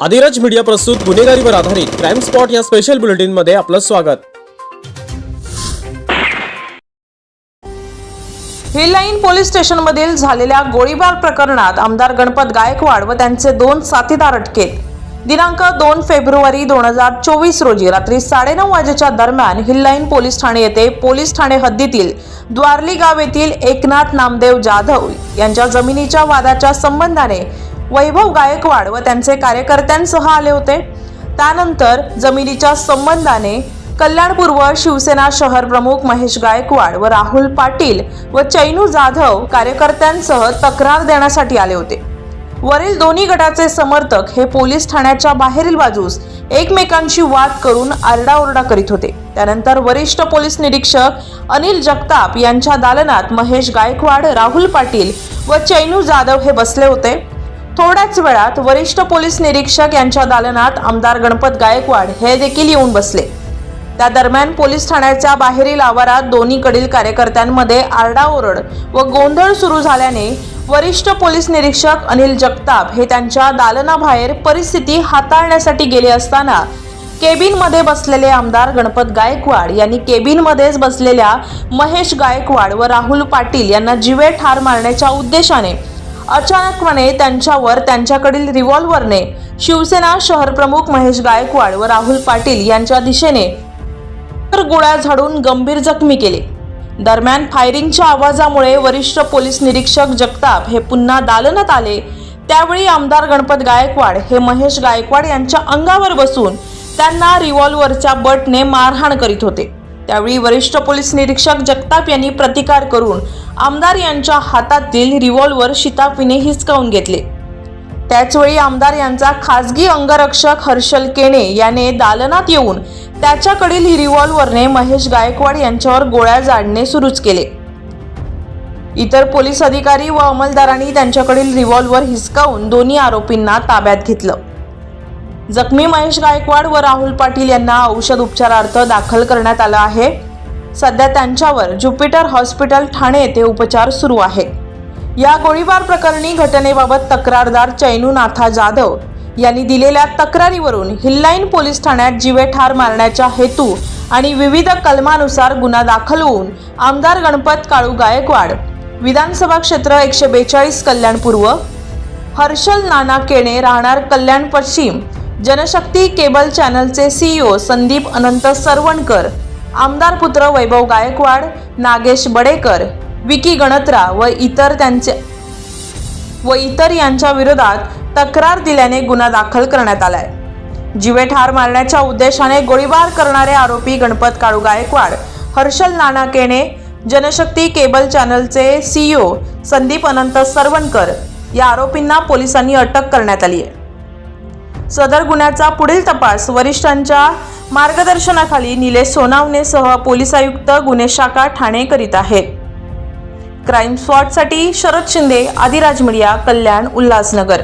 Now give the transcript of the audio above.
Adhiraj media प्रस्तुत गुन्हेगारीवर आधारित क्राईम स्पॉट या स्पेशल बुलेटिनमध्ये आपलं स्वागत. हिलाईन पोलीस स्टेशनमधील झालेल्या गोळीबार प्रकरणात आमदार गणपत गायकवाड व त्यांचे दोन साथीदार अटकेत. दिनांक दोन फेब्रुवारी दोन हजार चोवीस रोजी रात्री साडेनऊ वाजेच्या दरम्यान हिल्लाईन पोलीस ठाणे येथे पोलीस ठाणे हद्दीतील द्वारली गाव येथील एकनाथ नामदेव जाधव यांच्या जमिनीच्या वादाच्या संबंधाने वैभव गायकवाड व त्यांचे कार्यकर्त्यांसह आले होते. त्यानंतर जमिनीच्या संबंधाने कल्याणपूर्व शिवसेना शहर प्रमुख महेश गायकवाड व राहुल पाटील व चैनू जाधव कार्यकर्त्यांसह तक्रार देण्यासाठी आले होते. वरील दोन्ही गटाचे समर्थक हे पोलीस ठाण्याच्या बाहेरील बाजूस एकमेकांशी वाद करून आरडाओरडा करीत होते. त्यानंतर वरिष्ठ पोलीस निरीक्षक अनिल जगताप यांच्या दालनात महेश गायकवाड राहुल पाटील व चैनू जाधव हे बसले होते. थोड्याच वेळात वरिष्ठ पोलीस निरीक्षक यांच्या दालनात आमदार गणपत गायकवाड हे देखील येऊन बसले. त्या दरम्यान पोलीस ठाण्याच्या बाहेरील आवारात दोन्हीकडील कार्यकर्त्यांमध्ये आरडाओरड व गोंधळ सुरू झाल्याने वरिष्ठ पोलीस निरीक्षक अनिल जगताप हे त्यांच्या दालनाबाहेर परिस्थिती हाताळण्यासाठी गेले असताना केबिनमध्ये बसलेले आमदार गणपत गायकवाड यांनी केबिनमध्येच बसलेल्या महेश गायकवाड व राहुल पाटील यांना जिवे ठार मारण्याच्या उद्देशाने अचानकपणे त्यांच्यावर त्यांच्याकडील रिव्हॉल्व्हरने शिवसेना शहरप्रमुख महेश गायकवाड व राहुल पाटील यांच्या दिशेने तर गोळ्या झाडून गंभीर जखमी केले. दरम्यान फायरिंगच्या आवाजामुळे वरिष्ठ पोलीस निरीक्षक जगताप हे पुन्हा दालनात आले. त्यावेळी आमदार गणपत गायकवाड हे महेश गायकवाड यांच्या अंगावर बसून त्यांना रिव्हॉल्व्हरच्या बटने मारहाण करीत होते. त्यावेळी वरिष्ठ पोलीस निरीक्षक जगताप यांनी प्रतिकार करून आमदार यांच्या हातातील रिव्हॉल्वर शिताफीने हिसकावून घेतले. त्याचवेळी आमदार यांचा खासगी अंगरक्षक हर्षल केणे याने दालनात येऊन त्याच्याकडील रिव्हॉल्व्हरने महेश गायकवाड यांच्यावर गोळ्या जाडणे सुरूच केले. इतर पोलीस अधिकारी व अंमलदारांनी त्यांच्याकडील रिव्हॉल्व्हर हिसकावून दोन्ही आरोपींना ताब्यात घेतलं. जखमी महेश गायकवाड व राहुल पाटील यांना औषध उपचारार्थ दाखल करण्यात आलं आहे. सध्या त्यांच्यावर ज्युपिटर हॉस्पिटल ठाणे येथे उपचार सुरू आहेत या गोळीबार प्रकरणी घटनेबाबत तक्रारदार चैनूनाथा जाधव यांनी दिलेल्या तक्रारीवरून हिल्लाईन पोलीस ठाण्यात जीवे ठार मारण्याच्या हेतू आणि विविध कलमानुसार गुन्हा दाखल होऊन आमदार गणपत काळू गायकवाड विधानसभा क्षेत्र एकशे बेचाळीस कल्याण पूर्व हर्षल नाना केणे राहणार कल्याण पश्चिम जनशक्ती केबल चॅनलचे सीईओ संदीप अनंत सरवणकर आमदार पुत्र वैभव गायकवाड नागेश बडेकर विकी गणत्रा व इतर त्यांचे व इतर यांच्या विरोधात तक्रार दिल्याने गुन्हा दाखल करण्यात आलाय. जिवे ठार मारण्याच्या उद्देशाने गोळीबार करणारे आरोपी गणपत काळू गायकवाड हर्षल नानाकेने जनशक्ती केबल चॅनलचे सीईओ संदीप अनंत सरवणकर या आरोपींना पोलिसांनी अटक करण्यात आली आहे सदर गुन्ह्याचा पुढील तपास वरिष्ठांच्या मार्गदर्शनाखाली निलेश सोनावणेसह पोलीस आयुक्त गुन्हे शाखा ठाणे करीत आहेत. क्राईम स्पॉटसाठी शरद शिंदे आदिराज मीडिया कल्याण उल्हासनगर.